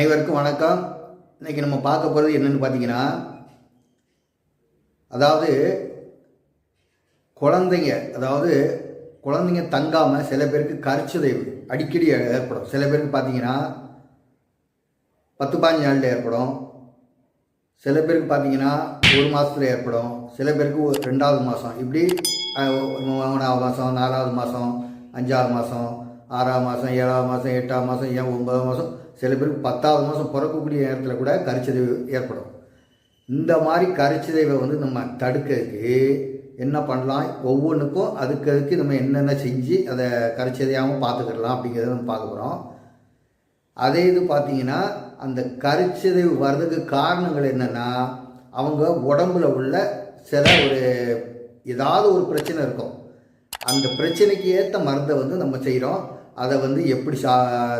அனைவருக்கும் வணக்கம். இன்னைக்கு நம்ம பார்க்க போகிறது என்னன்னு பார்த்தீங்கன்னா அதாவது குழந்தைங்க அதாவது குழந்தைங்க தங்காமல் சில பேருக்கு கரிச்சுதைவு அடிக்கடி ஏற்படும். சில பேருக்கு பார்த்தீங்கன்னா பத்து பாஞ்சு நாளில் ஏற்படும். சில பேருக்கு பார்த்தீங்கன்னா ஒரு மாதத்தில் ஏற்படும். சில பேருக்கு ஒரு ரெண்டாவது மாதம் இப்படி மூணாவது மாதம் நாலாவது மாதம் அஞ்சாவது மாதம் ஆறாவது மாதம் ஏழாவது மாதம் எட்டாவது மாதம் ஏன் ஒன்பதாவது மாதம் சில பேருக்கு பத்தாவது மாதம் பிறக்கக்கூடிய நேரத்தில் கூட கரிச்சிதைவு ஏற்படும். இந்த மாதிரி கரிச்சிதைவை வந்து நம்ம தடுக்கிறதுக்கு என்ன பண்ணலாம்? ஒவ்வொன்றுக்கும் அதுக்கு அதுக்கு நம்ம என்னென்ன செஞ்சு அதை கரிச்சிதையாமல் பார்த்துக்கிடலாம் அப்படிங்கிறத நம்ம பார்க்க போகிறோம் அதே இது பார்த்தீங்கன்னா அந்த கரிச்சிதைவு வர்றதுக்கு காரணங்கள் என்னென்னா அவங்க உடம்புல உள்ள சில ஒரு ஏதாவது ஒரு பிரச்சனை இருக்கும். அந்த பிரச்சனைக்கு ஏற்ற மருந்தை வந்து நம்ம செய்கிறோம் அதை வந்து எப்படி சா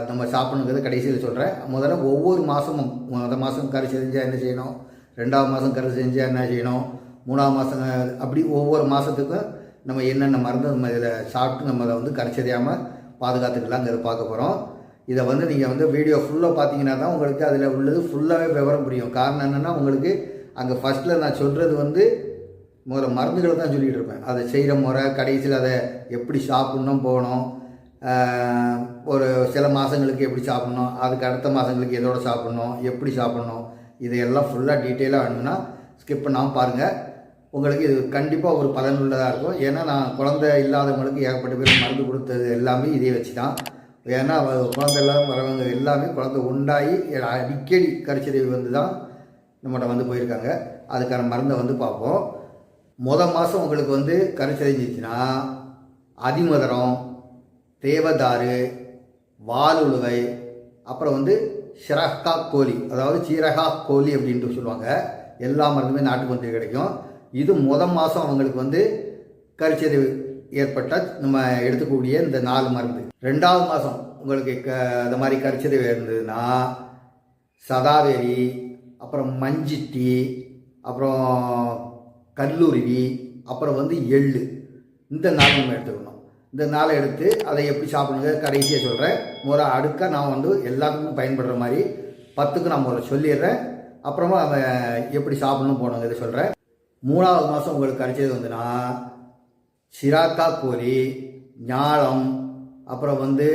நம்ம சாப்பிடணுங்கிறத கடைசியில் சொல்கிறேன் முதல்ல ஒவ்வொரு மாதமும் முதல் மாதம் கறி செஞ்சால் என்ன செய்யணும்? ரெண்டாவது மாதம் கறி செஞ்சால் என்ன செய்யணும்? மூணாவது மாதம் அப்படி ஒவ்வொரு மாதத்துக்கும் நம்ம என்னென்ன மருந்து நம்ம இதில் சாப்பிட்டு நம்ம அதை வந்து கரைச்சறியாமல் பாதுகாத்துக்கலாங்கிறத பார்க்க போகிறோம் இதை வந்து நீங்கள் வந்து வீடியோ ஃபுல்லாக பார்த்தீங்கன்னா தான் உங்களுக்கு அதில் உள்ளது ஃபுல்லாகவே விவரம் புரியும். காரணம் என்னென்னா உங்களுக்கு அங்கே ஃபஸ்ட்டில் நான் சொல்கிறது வந்து முதல்ல மருந்துகளை தான் சொல்லிகிட்டு இருப்பேன். அதை செய்கிற முறை கடைசியில் அதை எப்படி சாப்பிட்ணும் போகணும் ஒரு சில மாதங்களுக்கு எப்படி சாப்பிட்ணும் அதுக்கு அடுத்த மாதங்களுக்கு எதோட சாப்பிட்ணும் எப்படி சாப்பிட்ணும் இதையெல்லாம் ஃபுல்லாக டீட்டெயிலாக வேணும்னா ஸ்கிப் பண்ணாமல் பாருங்கள் உங்களுக்கு இது கண்டிப்பாக ஒரு பலனுள்ளதாக இருக்கும். ஏன்னா நான் குழந்தை இல்லாதவங்களுக்கு ஏகப்பட்ட பேர் மருந்து கொடுத்தது எல்லாமே இதே வச்சு தான் ஏன்னா குழந்தை இல்லாத வரவங்க எல்லாமே குழந்தை உண்டாகி அடிக்கடி கரிச்சறிவு வந்து தான் நம்மகிட்ட வந்து போயிருக்காங்க. அதுக்கான மருந்தை வந்து பார்ப்போம். முத மாதம் உங்களுக்கு வந்து கரிச்சறிஞ்சிச்சுன்னா அதிமதுரம் தேவதாரு வாலுழுவை அப்புறம் வந்து ஷிரஹா கோழி அதாவது சீரகா கோழி அப்படின்ட்டு சொல்லுவாங்க. எல்லா மருந்துமே நாட்டு மருந்து கிடைக்கும். இது முத மாதம் அவங்களுக்கு வந்து கரிச்சறிவு ஏற்பட்ட நம்ம எடுத்துக்கூடிய இந்த நாலு மருந்து. ரெண்டாவது மாதம் உங்களுக்கு க இந்த மாதிரி கரிச்சறிவு இருந்ததுன்னா சதாவேரி அப்புறம் மஞ்சிட்டி அப்புறம் கல்லூருவி அப்புறம் வந்து எள்ளு. இந்த நாலு நம்ம எடுத்துக்கணும். இந்த நாளை எடுத்து அதை எப்படி சாப்பிடுங்க கடைசியாக சொல்கிறேன் முறை அடுக்க நான் வந்து எல்லாத்துக்கும் பயன்படுற மாதிரி பத்துக்கு நான் முறை சொல்லிடுறேன். அப்புறமா அதை எப்படி சாப்பிடணும் போகணுங்க இதை சொல்கிறேன் மூணாவது மாதம் உங்களுக்கு கிடைச்சது வந்துன்னா சிராக்கா கோழி ஞாழம் அப்புறம் வந்து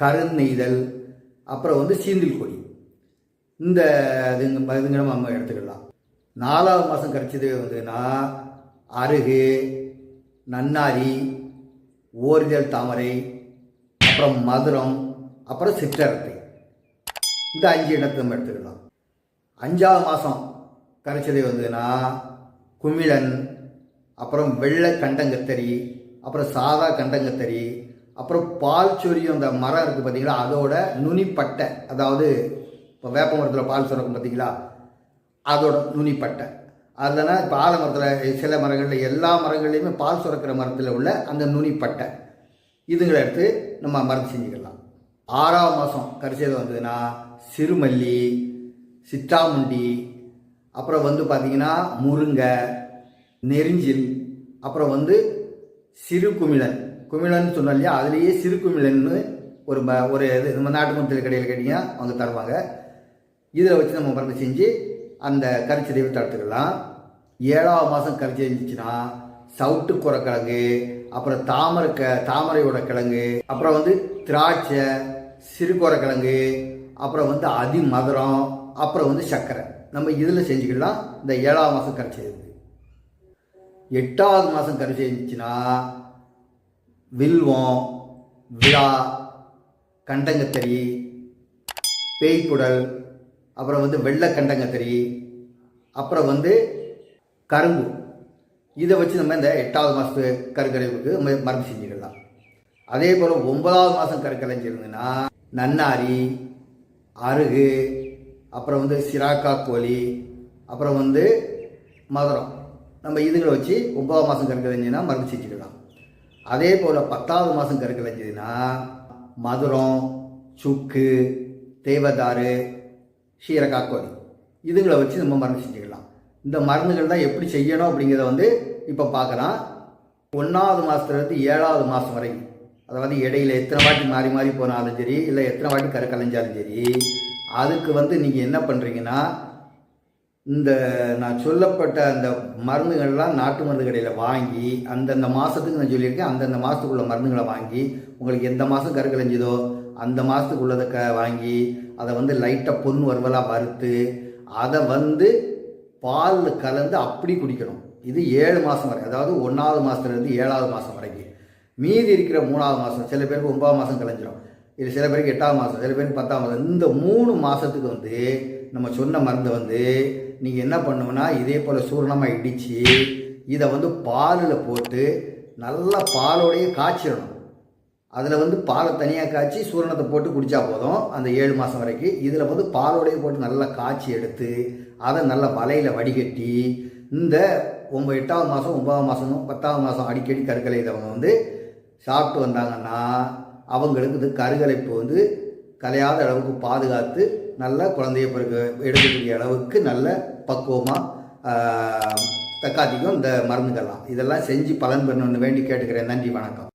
கருநெய்தல் அப்புறம் வந்து சீந்தில் கோழி இந்த இதுங்க இதுங்க நம்ம எடுத்துக்கலாம். நாலாவது மாதம் கிடைச்சது வந்துன்னா அருகு நன்னாரி ஓரிதழ் தாமரை அப்புறம் மதுரம் அப்புறம் சிற்றரட்டை இந்த அஞ்சு இடத்தை நம்ம எடுத்துக்கலாம். அஞ்சாவது மாதம் கரைச்சதை வந்ததுன்னா குமிழன் அப்புறம் வெள்ளை கண்டங்கத்தரி அப்புறம் சாதா கண்டங்கத்தரி அப்புறம் பால் சொரியும் அந்த மரம் இருக்குது பார்த்தீங்களா அதோட நுனிப்பட்டை அதாவது இப்போ வேப்ப மரத்தில் பால் சுரக்கும் பார்த்தீங்களா அதோட நுனிப்பட்டை. அதுலனா இப்போ ஆலமரத்தில் சில மரங்களில் எல்லா மரங்கள்லையுமே பால் சுரக்கிற மரத்தில் உள்ள அந்த நுனிப்பட்டை. இதுங்களை எடுத்து நம்ம மருந்து செஞ்சுக்கலாம். ஆறாவது மாதம் கரிசேதம் வந்ததுன்னா சிறுமல்லி சித்தாமுண்டி அப்புறம் வந்து பார்த்திங்கன்னா முருங்கை நெரிஞ்சில் அப்புறம் வந்து சிறு குமிழன். குமிழன் சொன்னோம் இல்லையா? அதுலேயே சிறு குமிழன்னு ஒரு ம- ஒரு இது நம்ம நாட்டு மருத்துவ கடையில் கேட்டிங்கன்னா அவங்க தருவாங்க. இதில் வச்சு நம்ம மருந்து செஞ்சு அந்த கரிச்சதைவை தடுத்துக்கலாம் ஏழாவது மாதம் கரிச்சி இருந்துச்சுன்னா சவுட்டு குரக்கிழங்கு அப்புறம் தாமரை க தாமரையோட கிழங்கு அப்புறம் வந்து திராட்சை சிறுகுரக்கிழங்கு அப்புறம் வந்து அதிமதுரம் அப்புறம் வந்து சர்க்கரை. நம்ம இதில் செஞ்சுக்கலாம். இந்த ஏழாவது மாதம் கரிச்சை எட்டாவது மாதம் கரைச்சி இருந்துச்சுன்னா வில்வம் விழா கண்டங்கத்தறி பேய்க்குடல் அப்புறம் வந்து வெள்ளை அப்புறம் வந்து கரும்பு. இதை வச்சு நம்ம இந்த எட்டாவது மாதத்து கருக்கலைவுக்கு நம்ம மருந்து செஞ்சுக்கலாம். அதே போல் ஒன்பதாவது மாதம் கருக்கலைஞ்சிருந்ததுன்னா நன்னாரி அருகு அப்புறம் வந்து சிராக்கா கோழி அப்புறம் வந்து மதுரம். நம்ம இதுங்களை வச்சு ஒன்பதாம் மாதம் கருக்கலைஞ்சுன்னா மருந்து செஞ்சுக்கலாம். அதே போல் பத்தாவது மாதம் கருக்கலைஞ்சதுன்னா மதுரம் சுக்கு தேவதாறு ஷீரகாக்கோலி இதுங்களை வச்சு நம்ம மருந்து செஞ்சுக்கலாம். இந்த மருந்துகள் தான் எப்படி செய்யணும் அப்படிங்கிறத வந்து இப்போ பார்க்கலாம். ஒன்றாவது மாதத்துலேருந்து ஏழாவது மாதம் வரைக்கும் அதாவது இடையில எத்தனை வாட்டி மாறி மாறி போனாலும் சரி இல்லை எத்தனை வாட்டி கரு கலைஞ்சாலும் சரி அதுக்கு வந்து நீங்கள் என்ன பண்ணுறீங்கன்னா இந்த நான் சொல்லப்பட்ட அந்த மருந்துகள்லாம் நாட்டு மருந்து கடையில் வாங்கி அந்தந்த மாதத்துக்கு நான் சொல்லியிருக்கேன் அந்தந்த மாதத்துக்குள்ள மருந்துகளை வாங்கி உங்களுக்கு எந்த மாதம் கரு கலைஞ்சுதோ அந்த மாதத்துக்குள்ளதை க வாங்கி அதை வந்து லைட்டாக பொன் வறுவலாக வறுத்து அதை வந்து பாலில் கலந்து அப்படி குடிக்கணும். இது ஏழு மாதம் வரை அதாவது ஒன்றாவது மாதத்துலேருந்து ஏழாவது மாதம் வரைக்கும் மீதி இருக்கிற மூணாவது மாதம் சில பேருக்கு ஒன்பதாவது மாதம் கலைஞ்சிரும் இது சில பேருக்கு எட்டாவது மாதம் சில பேருக்கு பத்தாம் மாதம் இந்த மூணு மாதத்துக்கு வந்து நம்ம சொன்ன மருந்தை வந்து நீங்கள் என்ன பண்ணுவோன்னா இதே போல் சூரணமாக இடித்து இதை வந்து பாலில் போட்டு நல்லா பாலோடையே காய்ச்சிடணும். அதில் வந்து பாலை தனியாக காய்ச்சி சூரணத்தை போட்டு குடித்தா போதும் அந்த ஏழு மாதம் வரைக்கும் இதில் வந்து பாலோடையே போட்டு நல்லா காய்ச்சி எடுத்து அதை நல்லா வலையில் வடிகட்டி இந்த ஒம்பது எட்டாவது மாதம் ஒன்பதாம் மாதமும் பத்தாவது மாதம் அடிக்கடி கருக்கலை அவங்க வந்து சாப்பிட்டு வந்தாங்கன்னா அவங்களுக்கு இது கருகலைப்பு வந்து கலையாத அளவுக்கு பாதுகாத்து நல்ல குழந்தைய பிறகு எடுக்கக்கூடிய அளவுக்கு நல்ல பக்குவமாக தக்காத்திக்கும் இந்த மருந்துகள்லாம். இதெல்லாம் செஞ்சு பலன் பெறணும்னு வேண்டி கேட்டுக்கிறேன். நன்றி வணக்கம்.